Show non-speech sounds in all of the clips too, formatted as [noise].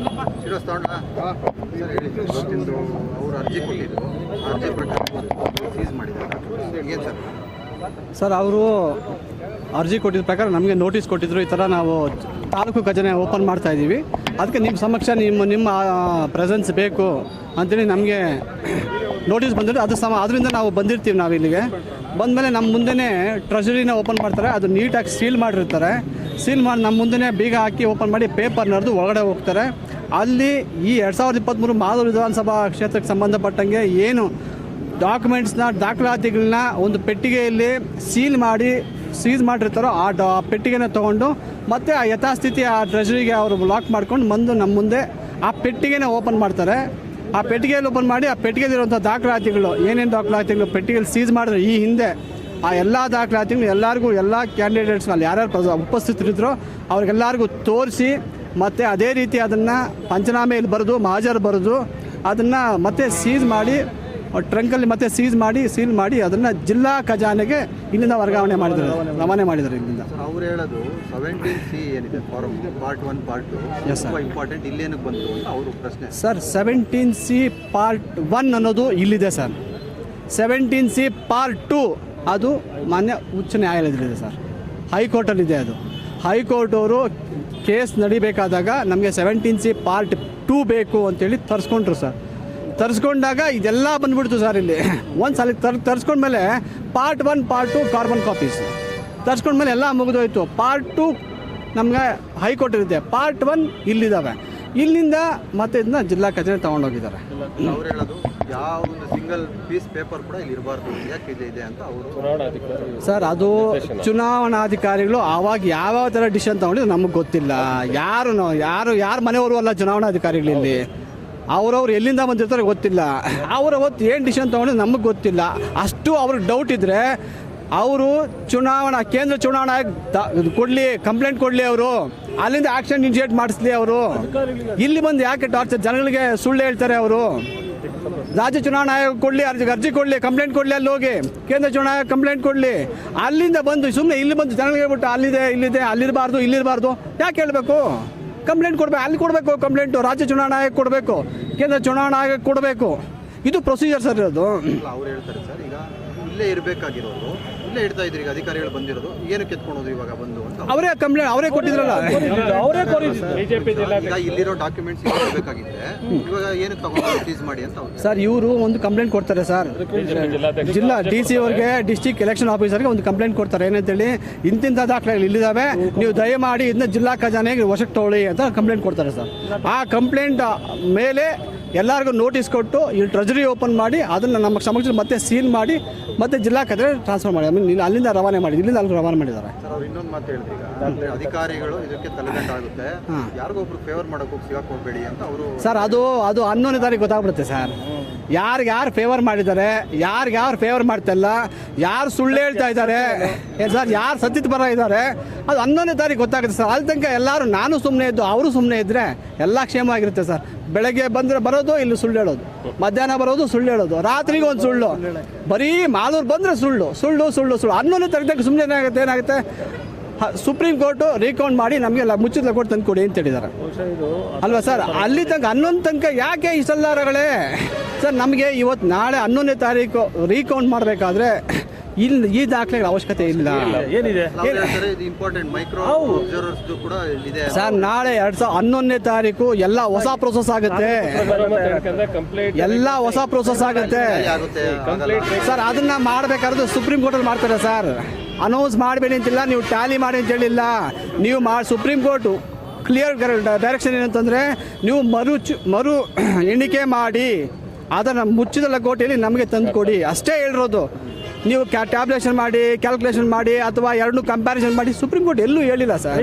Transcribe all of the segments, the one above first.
ಶ್ರೀನಿವಾಸ್ ಇವತ್ತಿಂದು ಅವರು ಅರ್ಜಿ ಕೊಟ್ಟಿದ್ರು ಅರ್ಜಿ ಪ್ರಕಾರ ಸೀಸ್ ಮಾಡಿದ್ದಾರೆ ಸರ್ ಸರ್ ಅವರು ಅರ್ಜಿ ಕೊಟ್ಟಿದ್ದ ಪ್ರಕಾರ ನಮಗೆ ನೋಟಿಸ್ ಕೊಟ್ಟಿದ್ರು. ಈ ಥರ ನಾವು ತಾಲೂಕು ಖಜಾನೆ ಓಪನ್ ಮಾಡ್ತಾ ಇದ್ದೀವಿ. ಅದಕ್ಕೆ ನಿಮ್ಮ ಸಮಕ್ಷ ನಿಮ್ಮ ನಿಮ್ಮ ಪ್ರೆಸೆನ್ಸ್ ಬೇಕು ಅಂತೇಳಿ ನಮಗೆ ನೋಟಿಸ್ ಬಂದಿದೆ, ಅದು ಸಮ ಅದರಿಂದ ನಾವು ಬಂದಿರ್ತೀವಿ ನಾವು ಇಲ್ಲಿಗೆ. ಬಂದಮೇಲೆ ನಮ್ಮ ಮುಂದೆನೇ ಟ್ರೆಷರಿನ ಓಪನ್ ಮಾಡ್ತಾರೆ, ಅದು ನೀಟಾಗಿ ಸೀಲ್ ಮಾಡಿರ್ತಾರೆ. ಸೀಲ್ ಮಾಡಿ ನಮ್ಮ ಮುಂದೆನೇ ಬೀಗ ಹಾಕಿ ಓಪನ್ ಮಾಡಿ ಪೇಪರ್ ನಡೆದು ಒಳಗಡೆ ಹೋಗ್ತಾರೆ. ಅಲ್ಲಿ ಈ ಎರಡು ಸಾವಿರದ ಇಪ್ಪತ್ತ್ಮೂರು ಮಾದೂರು ವಿಧಾನಸಭಾ ಕ್ಷೇತ್ರಕ್ಕೆ ಸಂಬಂಧಪಟ್ಟಂಗೆ ಏನು ಡಾಕ್ಯುಮೆಂಟ್ಸ್ನ ದಾಖಲಾತಿಗಳನ್ನ ಒಂದು ಪೆಟ್ಟಿಗೆಯಲ್ಲಿ ಸೀಲ್ ಮಾಡಿ ಸೀಸ್ ಮಾಡಿರ್ತಾರೋ ಆ ಡಾ ಪೆಟ್ಟಿಗೆನ ತೊಗೊಂಡು ಮತ್ತೆ ಆ ಯಥಾಸ್ಥಿತಿ ಆ ಟ್ರೆಜರಿಗೆ ಅವರು ಲಾಕ್ ಮಾಡ್ಕೊಂಡು ಬಂದು ನಮ್ಮ ಮುಂದೆ ಆ ಪೆಟ್ಟಿಗೆನ ಓಪನ್ ಮಾಡ್ತಾರೆ. ಆ ಪೆಟ್ಟಿಗೆಯಲ್ಲಿ ಓಪನ್ ಮಾಡಿ, ಆ ಪೆಟ್ಟಿಗೆಯಲ್ಲಿರುವಂಥ ದಾಖಲಾತಿಗಳು, ಏನೇನು ದಾಖಲಾತಿಗಳು, ಪೆಟ್ಟಿಗೆಯಲ್ಲಿ ಸೀಸ್ ಮಾಡಿದ್ರೆ ಈ ಹಿಂದೆ ಆ ಎಲ್ಲ ದಾಖಲಾತಿಗಳು ಎಲ್ಲರಿಗೂ, ಎಲ್ಲ ಕ್ಯಾಂಡಿಡೇಟ್ಸ್ನಲ್ಲಿ ಯಾರ್ಯಾರು ಉಪಸ್ಥಿತರಿದ್ರೋ ಅವ್ರಿಗೆಲ್ಲರಿಗೂ ತೋರಿಸಿ, ಮತ್ತು ಅದೇ ರೀತಿ ಅದನ್ನು ಪಂಚನಾಮೆಯಲ್ಲಿ ಬರೆದು ಮಹಾಜರು ಬರೆದು, ಅದನ್ನು ಮತ್ತೆ ಸೀಸ್ ಮಾಡಿ ಟ್ರಂಕಲ್ಲಿ ಮತ್ತೆ ಸೀಸ್ ಮಾಡಿ ಸೀಲ್ ಮಾಡಿ ಅದನ್ನು ಜಿಲ್ಲಾ ಖಜಾನೆಗೆ ಇಲ್ಲಿಂದ ವರ್ಗಾವಣೆ ಮಾಡಿದ್ದಾರೆ ರವಾನೆ ಮಾಡಿದ್ದಾರೆ ಇಲ್ಲಿಂದ. ಅವ್ರು ಹೇಳೋದು ಸೆವೆಂಟೀನ್ ಸಿ ಏನಿದೆ form part one part two is important ಇಲ್ಲೇನಕ್ಕೆ ಬಂತು ಅಂತ ಅವರು ಪ್ರಶ್ನೆ. Sir seventeen C part one ಅನ್ನೋದು ಇಲ್ಲಿದೆ sir seventeen C part two ಅದು ಮಾನ್ಯ ಉಚ್ಚ ನ್ಯಾಯಾಲಯದಲ್ಲಿದೆ ಸರ್ ಹೈಕೋರ್ಟಲ್ಲಿದೆ ಅದು. ಹೈಕೋರ್ಟ್ ಅವರು ಕೇಸ್ ನಡಿಬೇಕಾದಾಗ ನಮಗೆ ಸೆವೆಂಟೀನ್ ಸಿ ಪಾರ್ಟ್ ಟೂ ಬೇಕು ಅಂತೇಳಿ ತರಿಸ್ಕೊಂಡ್ರು ಸರ್ ತರಿಸ್ಕೊಂಡಾಗ ಇದೆಲ್ಲ ಬಂದ್ಬಿಡ್ತು ಸರ್ ಇಲ್ಲಿ. ಒಂದು ಸಲ ತರ್ ತರಿಸ್ಕೊಂಡ್ಮೇಲೆ part one part two carbon copies ತರಿಸ್ಕೊಂಡ್ಮೇಲೆ ಎಲ್ಲ ಮುಗಿದೋಯ್ತು. ಪಾರ್ಟ್ ಟು ನಮಗೆ ಹೈಕೋರ್ಟ್ ಇರುತ್ತೆ. ಪಾರ್ಟ್ ಒನ್ ಇಲ್ಲಿದ್ದಾವೆ. ಇಲ್ಲಿಂದ ಮತ್ತೆ ಇದನ್ನ ಜಿಲ್ಲಾ ಕಚೇರಿ ತಗೊಂಡೋಗಿದ್ದಾರೆ ಅವ್ರು ಹೇಳೋದು ಯಾವ ಒಂದು ಸಿಂಗಲ್ ಪೀಸ್ ಪೇಪರ್ ಕೂಡ ಇಲ್ಲಿ ಇರಬಾರ್ದು. ಯಾಕೆ ಇದೆ ಅಂತ ಅವರು ಸರ್ ಅದು ಚುನಾವಣಾಧಿಕಾರಿಗಳು ಆವಾಗ ಯಾವ ಥರ ಡಿಸಿಷನ್ ತಗೊಂಡಿದ್ರು ನಮಗೆ ಗೊತ್ತಿಲ್ಲ. ಯಾರು ಯಾರು ಯಾರು ಯಾರ ಮನೆಯವರು ಅಲ್ಲ ಚುನಾವಣಾಧಿಕಾರಿಗಳು ಇಲ್ಲಿ? ಅವ್ರವ್ರು ಎಲ್ಲಿಂದ ಬಂದಿರ್ತಾರೆ ಗೊತ್ತಿಲ್ಲ. ಅವ್ರ ಹೊತ್ತು ಏನು ಡಿಸಿಷನ್ ತೊಗೊಂಡು ನಮಗೆ ಗೊತ್ತಿಲ್ಲ. ಅಷ್ಟು ಅವ್ರಿಗೆ ಡೌಟ್ ಇದ್ದರೆ ಅವರು ಚುನಾವಣಾ, ಕೇಂದ್ರ ಚುನಾವಣಾ ಕೊಡಲಿ ಕಂಪ್ಲೇಂಟ್ ಕೊಡಲಿ ಅವರು. ಅಲ್ಲಿಂದ ಆಕ್ಷನ್ ಇನಿಷಿಯೇಟ್ ಮಾಡಿಸ್ಲಿ ಅವರು. ಇಲ್ಲಿ ಬಂದು ಯಾಕೆ ಟಾರ್ಚರ್ ಜನಗಳಿಗೆ ಸುಳ್ಳು ಹೇಳ್ತಾರೆ ಅವರು. ರಾಜ್ಯ ಚುನಾವಣಾ ಆಯೋಗ ಕೊಡಲಿ, ಅರ್ಜಿ ಅರ್ಜಿ ಕೊಡಲಿ ಕಂಪ್ಲೇಂಟ್ ಕೊಡಲಿ ಅಲ್ಲಿ ಹೋಗಿ. ಕೇಂದ್ರ ಚುನಾವಣಾ ಕಂಪ್ಲೇಂಟ್ ಕೊಡಲಿ. ಅಲ್ಲಿಂದ ಬಂದು ಸುಮ್ಮನೆ ಇಲ್ಲಿ ಬಂದು ಜನಗಳಿಗೆ ಬಿಟ್ಟು ಅಲ್ಲಿದೆ, ಇಲ್ಲಿದೆ, ಅಲ್ಲಿರಬಾರ್ದು, ಇಲ್ಲಿರಬಾರ್ದು. ಯಾಕೆ ಹೇಳಬೇಕು? ಕಂಪ್ಲೇಂಟ್ ಕೊಡಬೇಕು, ಅಲ್ಲಿ ಕೊಡಬೇಕು ಕಂಪ್ಲೇಂಟು, ರಾಜ್ಯ ಚುನಾವಣಾ ಆಯೋಗ ಕೊಡಬೇಕು, ಕೇಂದ್ರ ಚುನಾವಣಾ ಆಯೋಗ ಕೊಡಬೇಕು. ಇದು ಪ್ರೊಸೀಜರ್ ಸರ್ ಇರೋದು ಅವ್ರು ಹೇಳ್ತಾರೆ ಸರ್, ಈಗ ಇಲ್ಲೇ ಇರಬೇಕಾಗಿರೋರು ಇಲ್ಲೇ ಇಡ್ತಾ ಇದ್ರಿ ಈಗ ಅಧಿಕಾರಿಗಳು ಬಂದಿರೋದು. ಏನಕ್ಕೆ ಎತ್ಕೊಳೋದು ಇವಾಗ ಬಂದು ಅಂತ ಅವರೇ? ಕಂಪ್ಲೇಂಟ್ ಅವರೇ ಕೊಟ್ಟಿದ್ರಲ್ಲ? ಅವರೇ ಕೋರಿದ್ರು ಈಗ ಇಲ್ಲಿರೋ ಡಾಕ್ಯುಮೆಂಟ್ಸ್ ಇರಬೇಕಾಗಿದ್ರೆ ಇವಾಗ ಏನಕ್ಕೆ ತಗೊಂಡು ಸೀಸ್ ಮಾಡಿ ಅಂತ ಅವ್ರು ಸರ್ ಇವರು ಒಂದು ಕಂಪ್ಲೇಂಟ್ ಕೊಡ್ತಾರೆ ಸರ್. ಜಿಲ್ಲಾ ಡಿ ಸಿ ಅವ್ರಿಗೆ ಡಿಸ್ಟಿಕ್ ಎಲೆಕ್ಷನ್ ಆಫೀಸರ್ಗೆ ಒಂದು ಕಂಪ್ಲೇಂಟ್ ಕೊಡ್ತಾರೆ. ಏನಂತೇಳಿ ಇಂತಿಂಥ ದಾಖಲೆಗಳು ಇಲ್ಲಿದ್ದಾವೆ. ನೀವು ದಯಮಾಡಿ ಇದನ್ನ ಜಿಲ್ಲಾ ಖಜಾನೆಗೆ ವಶಕ್ಕೆ ತಗೊಳ್ಳಿ ಅಂತ ಕಂಪ್ಲೇಂಟ್ ಕೊಡ್ತಾರೆ ಸರ್. ಆ ಕಂಪ್ಲೇಂಟ್ ಮೇಲೆ ಎಲ್ಲರಿಗೂ ನೋಟಿಸ್ ಕೊಟ್ಟು ಈ ಟ್ರೆಜರಿ ಓಪನ್ ಮಾಡಿ ಅದನ್ನು ನಮ್ಮ ಸಮಕ್ಷ ಮತ್ತೆ ಸೀಲ್ ಮಾಡಿ ಮತ್ತೆ ಜಿಲ್ಲಾ ಕದ್ರೆ ಟ್ರಾನ್ಸ್ಫರ್ ಮಾಡಿ. ನೀನು ಅಲ್ಲಿಂದ ರವಾನೆ ಮಾಡಿ ಇಲ್ಲಿಂದ ಅಲ್ಲಿ ರವಾನೆ ಮಾಡಿದ್ದಾರೆ. ಇನ್ನೊಂದು ಮಾತು ಹೇಳಿದ್ರು ಈಗ. ಅಂದ್ರೆ ಅಧಿಕಾರಿಗಳು ಇದಕ್ಕೆ ತಲೆಗಂಟಾಗುತ್ತೆ ಯಾರಿಗೊಬ್ರು ಫೇವರ್ ಮಾಡಕ್ ಹೋಗಿ ಸಿಗಾಕ್ ಅಂತ ಅವರು ಸರ್ ಅದು ಅದು ಹನ್ನೊಂದನೇ ತಾರೀಕು ಗೊತ್ತಾಗ್ಬಿಡುತ್ತೆ ಸರ್. ಯಾರಿಗೆ ಯಾರು ಫೇವರ್ ಮಾಡಿದ್ದಾರೆ ಯಾರಿಗೆ ಯಾರು ಫೇವರ್ ಮಾಡ್ತಲ್ಲ ಯಾರು ಸುಳ್ಳು ಹೇಳ್ತಾ ಇದ್ದಾರೆ ಸರ್ ಯಾರು ಸತ್ಯದ ಪರ ಇದ್ದಾರೆ ಅದು ಹನ್ನೊಂದನೇ ತಾರೀಕು ಗೊತ್ತಾಗುತ್ತೆ ಸರ್. ಅಲ್ಲಿ ತನಕ ಎಲ್ಲರೂ ನಾನು ಸುಮ್ಮನೆ ಇದ್ದು ಅವರು ಸುಮ್ಮನೆ ಇದ್ದರೆ ಎಲ್ಲ ಕ್ಷೇಮ ಆಗಿರುತ್ತೆ ಸರ್. ಬೆಳಗ್ಗೆ ಬಂದರೆ ಬರೋದು ಇಲ್ಲಿ ಸುಳ್ಳು ಹೇಳೋದು. ಮಧ್ಯಾಹ್ನ ಬರೋದು ಸುಳ್ಳು ಹೇಳೋದು. ರಾತ್ರಿಗೆ ಒಂದು ಸುಳ್ಳು. ಬರೀ ಮಾಲೂರು ಬಂದರೆ ಸುಳ್ಳು. ಸುಳ್ಳು ಸುಳ್ಳು ಸುಳ್ಳು. ಹನ್ನೊಂದನೇ ತಾರೀಕು ತನಕ ಸುಮ್ಮನೆ ಏನಾಗುತ್ತೆ ಏನಾಗುತ್ತೆ? ಹ- ಸುಪ್ರೀಂ ಕೋರ್ಟು ರೀಕೌಂಟ್ ಮಾಡಿ ನಮಗೆ ಮುಚ್ಚಿದ ಕೊಟ್ಟು ತಂದು ಕೊಡಿ ಅಂತ ಹೇಳಿದ್ದಾರೆ ಅಲ್ವಾ ಸರ್? ಅಲ್ಲಿ ತನಕ ಹನ್ನೊಂದು ತನಕ ಯಾಕೆ ಈ ಸಲ್ಲಾರಗಳೇ? ಸರ್ ನಮಗೆ ಇವತ್ತು ನಾಳೆ ಹನ್ನೊಂದನೇ ತಾರೀಕು ರೀಕೌಂಟ್ ಮಾಡಬೇಕಾದ್ರೆ ಇಲ್ಲಿ ಈ ದಾಖಲೆಗಳ ಅವಶ್ಯಕತೆ ಇಲ್ಲ. ಏನಿದೆ? ಹೇಳ್ತಾರೆ ಇದು ಇಂಪಾರ್ಟೆಂಟ್ ಮೈಕ್ರೋ ಅಬ್ಸರ್ವರ್ಸ್ ಕೂಡ ಇದೆ ಸರ್ ನಾಳೆ ಎರಡ್ ಸಾವಿರದ ಹನ್ನೊಂದನೇ ತಾರೀಕು ಎಲ್ಲ ಹೊಸ ಪ್ರೊಸೆಸ್ ಆಗುತ್ತೆ. ಕಂಪ್ಲೇಂಟ್ ಎಲ್ಲ ಹೊಸ ಪ್ರೊಸೆಸ್ ಆಗುತ್ತೆ. ಸರ್ ಅದನ್ನ ಮಾಡ್ಬೇಕಾದ್ರೆ ಸುಪ್ರೀಂ ಕೋರ್ಟ್ ಅಲ್ಲಿ ಮಾಡ್ತಾರೆ ಸರ್. ಅನೌನ್ಸ್ ಮಾಡಬೇಡಿ ಅಂತಿಲ್ಲ ನೀವು ಟ್ಯಾಲಿ ಮಾಡಿ ಅಂತ ಹೇಳಿಲ್ಲ. ನೀವು ಮಾಡಿ ಸುಪ್ರೀಂ ಕೋರ್ಟು ಕ್ಲಿಯರ್ ಡೈರೆಕ್ಷನ್ ಏನಂತಂದರೆ ನೀವು ಮರು ಚು ಮರು [clears throat] ಎಣಿಕೆ ಮಾಡಿ ಅದನ್ನು ಮುಚ್ಚಿದ ಲಗೋಟಿಯಲ್ಲಿ ನಮಗೆ ತಂದು ಕೊಡಿ ಅಷ್ಟೇ ಹೇಳಿರೋದು. ನೀವು ಕ್ಯಾ ಟ್ಯಾಬ್ಲೇಷನ್ ಮಾಡಿ ಕ್ಯಾಲ್ಕುಲೇಷನ್ ಮಾಡಿ ಅಥವಾ ಎರಡನ್ನೂ ಕಂಪ್ಯಾರಿಸನ್ ಮಾಡಿ ಸುಪ್ರೀಂ ಕೋರ್ಟ್ ಎಲ್ಲೂ ಹೇಳಿಲ್ಲ ಸರ್.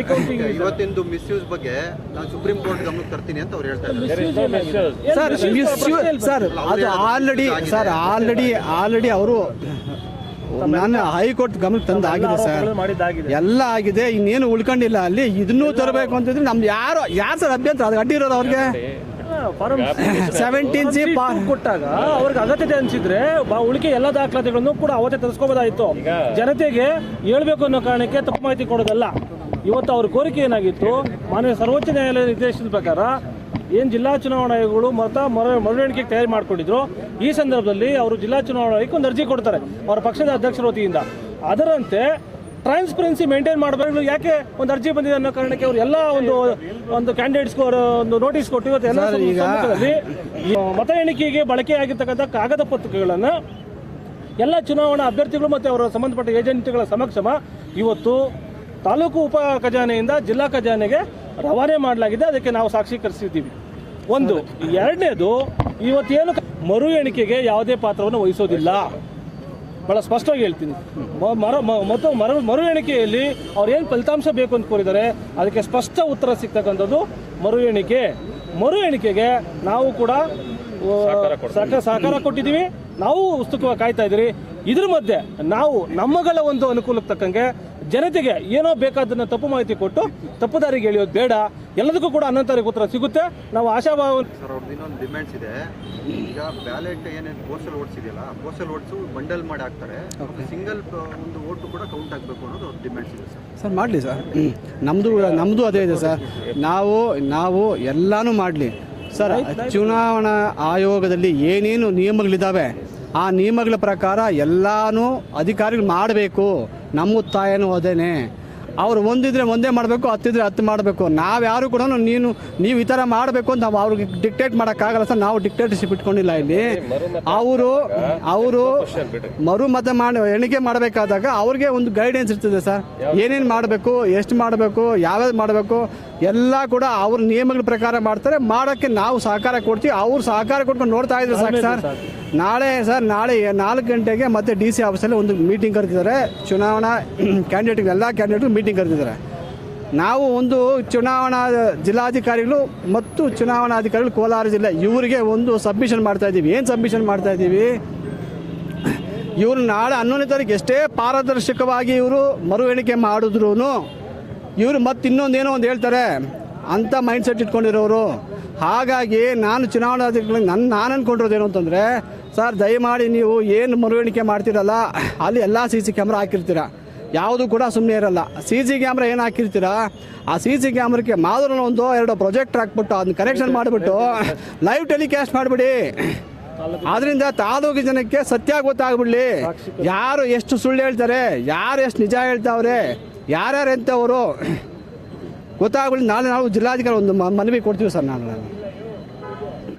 ಇವತ್ತಿಂದು ಮಿಸ್ಯೂಸ್ ಬಗ್ಗೆ ನಾನು ಸುಪ್ರೀಂ ಕೋರ್ಟ್ ಗಮನಕ್ಕೆ ತರ್ತೀನಿ ಅಂತ ಅವ್ರು ಹೇಳ್ತಾ ಇದ್ದಾರೆ. ಸರ್ ಸರ್ ಅದು ಆಲ್ರೆಡಿ ಸರ್ ಆಲ್ರೆಡಿ ಆಲ್ರೆಡಿ ಅವರು ನಾನು ಹೈಕೋರ್ಟ್ ಗಮನಕ್ಕೆ ತಂದು ಆಗಿದೆ ಸರ್. ಎಲ್ಲ ಆಗಿದೆ ಇನ್ನೇನು ಉಳ್ಕೊಂಡಿಲ್ಲ ಅಲ್ಲಿ. ಇದನ್ನೂ ತರಬೇಕು ಅಂತಂದ್ರೆ ನಮ್ದು ಯಾರು ಯಾರು ಸರ್ ಅಭ್ಯಂತರ? ಅದು ಅಡ್ಡಿರೋದು ಅವ್ರಿಗೆ. ಫಾರಂ ಸೆವೆಂಟೀನ್ ಸಿ ಪಾಸ್ ಕೊಟ್ಟಾಗ ಅವ್ರಿಗೆ ಅಗತ್ಯತೆ ಅನ್ಸಿದ್ರೆ ಬಾ- ಉಳಿಕೆ ಎಲ್ಲ ದಾಖಲಾತಿಗಳನ್ನು ಕೂಡ ಅವತ್ತೇ ತರಿಸ್ಕೋಬೋದಾಗಿತ್ತು ಜನತೆಗೆ ಹೇಳ್ಬೇಕು ಅನ್ನೋ ಕಾರಣಕ್ಕೆ ತಪ್ಪು ಮಾಹಿತಿ ಕೊಡೋದಲ್ಲ. ಇವತ್ತು ಅವ್ರ ಕೋರಿಕೆ ಏನಾಗಿತ್ತು? ಮಾನ್ಯ ಸರ್ವೋಚ್ಚ ನ್ಯಾಯಾಲಯ ನಿರ್ದೇಶನದ ಪ್ರಕಾರ ಏನು ಜಿಲ್ಲಾ ಚುನಾವಣಾ ಆಯೋಗಗಳು ಮತ ಮರ ಮರು ತಯಾರಿ ಮಾಡ್ಕೊಂಡಿದ್ರು ಈ ಸಂದರ್ಭದಲ್ಲಿ ಅವರು ಜಿಲ್ಲಾ ಚುನಾವಣಾ ಆಯೋಗಕ್ಕೆ ಒಂದು ಅರ್ಜಿ ಕೊಡ್ತಾರೆ. ಅವರ ಪಕ್ಷದ ಅಧ್ಯಕ್ಷರ ವತಿಯಿಂದ. ಅದರಂತೆ ಟ್ರಾನ್ಸ್ಪರೆನ್ಸಿ ಮೇಂಟೈನ್ ಮಾಡಬೇಕು. ಯಾಕೆ ಒಂದು ಅರ್ಜಿ ಬಂದಿದೆ ಅನ್ನೋ ಕಾರಣಕ್ಕೆ ಅವರು ಎಲ್ಲ ಒಂದು ಒಂದು ಕ್ಯಾಂಡಿಡೇಟ್ಸ್ಗೂ ಅವರು ಒಂದು ನೋಟಿಸ್ ಕೊಟ್ಟು ಇವತ್ತು ಎಲ್ಲ ಮತ ಎಣಿಕೆಗೆ ಬಳಕೆ ಆಗಿರ್ತಕ್ಕಂಥ ಕಾಗದ ಪತ್ರಗಳನ್ನು ಎಲ್ಲ ಚುನಾವಣಾ ಅಭ್ಯರ್ಥಿಗಳು ಮತ್ತು ಅವರ ಸಂಬಂಧಪಟ್ಟ ಏಜೆಂಟ್ಗಳ ಸಮಕ್ಷಮ ಇವತ್ತು ತಾಲೂಕು ಉಪ ಖಜಾನೆಯಿಂದ ಜಿಲ್ಲಾ ಖಜಾನೆಗೆ ರವಾನೆ ಮಾಡಲಾಗಿದೆ. ಅದಕ್ಕೆ ನಾವು ಸಾಕ್ಷೀಕರಿಸಿದ್ದೀವಿ ಒಂದು ಎರಡನೇದು ಇವತ್ತೇನು ಮರು ಎಣಿಕೆಗೆ ಯಾವುದೇ ಪಾತ್ರವನ್ನು ವಹಿಸೋದಿಲ್ಲ. ಭಾಳ ಸ್ಪಷ್ಟವಾಗಿ ಹೇಳ್ತೀನಿ. ಮರ ಮತ್ತು ಮರು ಮರು ಎಣಿಕೆಯಲ್ಲಿ ಅವ್ರು ಏನು ಫಲಿತಾಂಶ ಬೇಕು ಅಂತ ಕೋರಿದ್ದಾರೆ ಅದಕ್ಕೆ ಸ್ಪಷ್ಟ ಉತ್ತರ ಸಿಗ್ತಕ್ಕಂಥದ್ದು ಮರು ಎಣಿಕೆ. ಮರು ಎಣಿಕೆಗೆ ನಾವು ಕೂಡ ಸಹಕಾರ ಸಹಕಾರ ಕೊಟ್ಟಿದ್ದೀವಿ. ನಾವು ಉತ್ಸುಕವಾಗಿ ಕಾಯ್ತಾ ಇದ್ದೀರಿ. ಇದ್ರ ಮಧ್ಯೆ ನಾವು ನಮ್ಮಗಳ ಒಂದು ಅನುಕೂಲಕ್ಕೆ ತಕ್ಕಂಗೆ ಜನತೆಗೆ ಏನೋ ಬೇಕಾದನ್ನ ತಪ್ಪು ಮಾಹಿತಿ ಕೊಟ್ಟು ತಪ್ಪು ದಾರಿಗೆ ಎಳೆಯೋದು ಬೇಡ. ಎಲ್ಲದಕ್ಕೂ ಕೂಡ ಹನ್ನೊಂದು ಉತ್ತರ ಸಿಗುತ್ತೆ. ನಾವು ಆಶಾಭಾವ ಸರ್ ಅವ್ರದ್ದು ಇನ್ನೊಂದು ಡಿಮ್ಯಾಂಡ್ಸ್ ಇದೆ. ಈಗ ಬ್ಯಾಲೆಟ್ ಏನೇನು ಪೋಸ್ಟಲ್ ಓಟ್ಸ್ ಇದೆಯಲ್ಲ ಪೋಸ್ಟಲ್ ಓಟ್ಸು ಬಂಡಲ್ ಮಾಡಿ ಹಾಕ್ತಾರೆ. ಸಿಂಗಲ್ ಒಂದು ಓಟು ಕೂಡ ಕೌಂಟ್ ಆಗಬೇಕು ಅನ್ನೋದು ಅವ್ರ ಡಿಮ್ಯಾಂಡ್ಸ್ ಇದೆ ಸರ್. ಸರ್ ಮಾಡಲಿ ಸರ್. ನಮ್ಮದು ನಮ್ಮದು ಅದೇ ಇದೆ ಸರ್. ನಾವು ನಾವು ಎಲ್ಲನೂ ಮಾಡಲಿ. ಸರ್ ಚುನಾವಣಾ ಆಯೋಗದಲ್ಲಿ ಏನೇನು ನಿಯಮಗಳಿದ್ದಾವೆ ಆ ನಿಯಮಗಳ ಪ್ರಕಾರ ಎಲ್ಲನೂ ಅಧಿಕಾರಿಗಳು ಮಾಡಬೇಕು. ನಮ್ಮ ತಾಯನೂ ಅದೇನೆ. ಅವ್ರು ಒಂದಿದ್ರೆ ಒಂದೇ ಮಾಡಬೇಕು ಹತ್ತಿದ್ರೆ ಹತ್ತು ಮಾಡಬೇಕು. ನಾವು ಯಾರು ಕೂಡ ನೀನು ನೀವು ಈ ಥರ ಮಾಡಬೇಕು ಅಂತ ನಾವು ಅವ್ರಿಗೆ ಡಿಕ್ಟೇಟ್ ಮಾಡೋಕ್ಕಾಗಲ್ಲ ಸರ್. ನಾವು ಡಿಕ್ಟೇಟರ್ಶಿಪ್ ಇಟ್ಕೊಂಡಿಲ್ಲ ಇಲ್ಲಿ. ಅವರು ಅವರು ಮರು ಮತ ಮಾಡಿ ಎಣಿಕೆ ಮಾಡಬೇಕಾದಾಗ ಅವ್ರಿಗೆ ಒಂದು ಗೈಡೆನ್ಸ್ ಇರ್ತದೆ ಸರ್. ಏನೇನು ಮಾಡಬೇಕು ಎಷ್ಟು ಮಾಡಬೇಕು ಯಾವ್ಯಾವ್ದು ಮಾಡಬೇಕು. ಎಲ್ಲ ಕೂಡ ಅವ್ರ ನಿಯಮಗಳ ಪ್ರಕಾರ ಮಾಡ್ತಾರೆ. ಮಾಡೋಕ್ಕೆ ನಾವು ಸಹಕಾರ ಕೊಡ್ತೀವಿ. ಅವ್ರು ಸಹಕಾರ ಕೊಟ್ಕೊಂಡು ನೋಡ್ತಾ ಇದ್ರೆ ಸಾಕು ಸರ್. ನಾಳೆ ಸರ್ ನಾಳೆ ನಾಲ್ಕು ಗಂಟೆಗೆ ಮತ್ತೆ ಡಿ ಸಿ ಆಫೀಸಲ್ಲಿ ಒಂದು ಮೀಟಿಂಗ್ ಕರೆದಿದ್ದಾರೆ. ಚುನಾವಣಾ ಕ್ಯಾಂಡಿಡೇಟ್ಗೆ ಎಲ್ಲ ಕ್ಯಾಂಡಿಡೇಟ್ಗೂ ಮೀಟಿಂಗ್ ಕರೆದಿದ್ದಾರೆ. ನಾವು ಒಂದು ಚುನಾವಣಾ ಜಿಲ್ಲಾಧಿಕಾರಿಗಳು ಮತ್ತು ಚುನಾವಣಾಧಿಕಾರಿಗಳು ಕೋಲಾರ ಜಿಲ್ಲೆ ಇವರಿಗೆ ಒಂದು ಸಬ್ಮಿಷನ್ ಮಾಡ್ತಾ ಇದ್ದೀವಿ. ಏನು ಸಬ್ಮಿಷನ್ ಮಾಡ್ತಾ ಇದ್ದೀವಿ? ಇವರು ನಾಳೆ ಹನ್ನೊಂದನೇ ತಾರೀಕು ಎಷ್ಟೇ ಪಾರದರ್ಶಕವಾಗಿ ಇವರು ಮರು ಎಣಿಕೆ ಮಾಡಿದ್ರು ಇವರು ಮತ್ತೆ ಇನ್ನೊಂದೇನೋ ಒಂದು ಹೇಳ್ತಾರೆ. ಅಂಥ ಮೈಂಡ್ ಸೆಟ್ ಇಟ್ಕೊಂಡಿರೋರು. ಹಾಗಾಗಿ ನಾನು ಚುನಾವಣಾಧಿಕಾರಿ ನನ್ನ ನಾನು ಅಂದ್ಕೊಂಡಿರೋದೇನು ಅಂತಂದರೆ, ಸರ್, ದಯಮಾಡಿ ನೀವು ಏನು ಮರುಗಣಿಕೆ ಮಾಡ್ತಿರಲ್ಲ ಮಾಡ್ತೀರಲ್ಲ ಅಲ್ಲಿ ಎಲ್ಲ ಸಿ ಸಿ ಕ್ಯಾಮ್ರಾ ಹಾಕಿರ್ತೀರ. ಯಾವುದು ಕೂಡ ಸುಮ್ಮನೆ ಇರಲ್ಲ. ಸಿ ಸಿ ಕ್ಯಾಮ್ರಾ ಏನು ಹಾಕಿರ್ತೀರಾ, ಆ ಸಿ ಸಿ ಕ್ಯಾಮ್ರಕ್ಕೆ ಮಾತ್ರ ಒಂದು, ಎರಡು ಪ್ರೊಜೆಕ್ಟ್ ಹಾಕ್ಬಿಟ್ಟು ಅದನ್ನ ಕನೆಕ್ಷನ್ ಮಾಡಿಬಿಟ್ಟು ಲೈವ್ ಟೆಲಿಕಾಸ್ಟ್ ಮಾಡಿಬಿಡಿ. ಆದ್ರಿಂದ ತಾಲೂಕು ಜನಕ್ಕೆ ಸತ್ಯ ಗೊತ್ತಾಗ್ಬಿಡ್ಲಿ. ಯಾರು ಎಷ್ಟು ಸುಳ್ಳು ಹೇಳ್ತಾರೆ, ಯಾರು ಎಷ್ಟು ನಿಜ ಹೇಳ್ತಾವ್ರೆ. ಯಾರ್ಯಾರು ಎಂಥವರು ಗೊತ್ತಾಗಲಿ ನಾಳೆ ನಾವು ಜಿಲ್ಲಾಧಿಕಾರಿ ಒಂದು ಮನವಿ ಕೊಡ್ತೀವಿ ಸರ್ ನಾನು.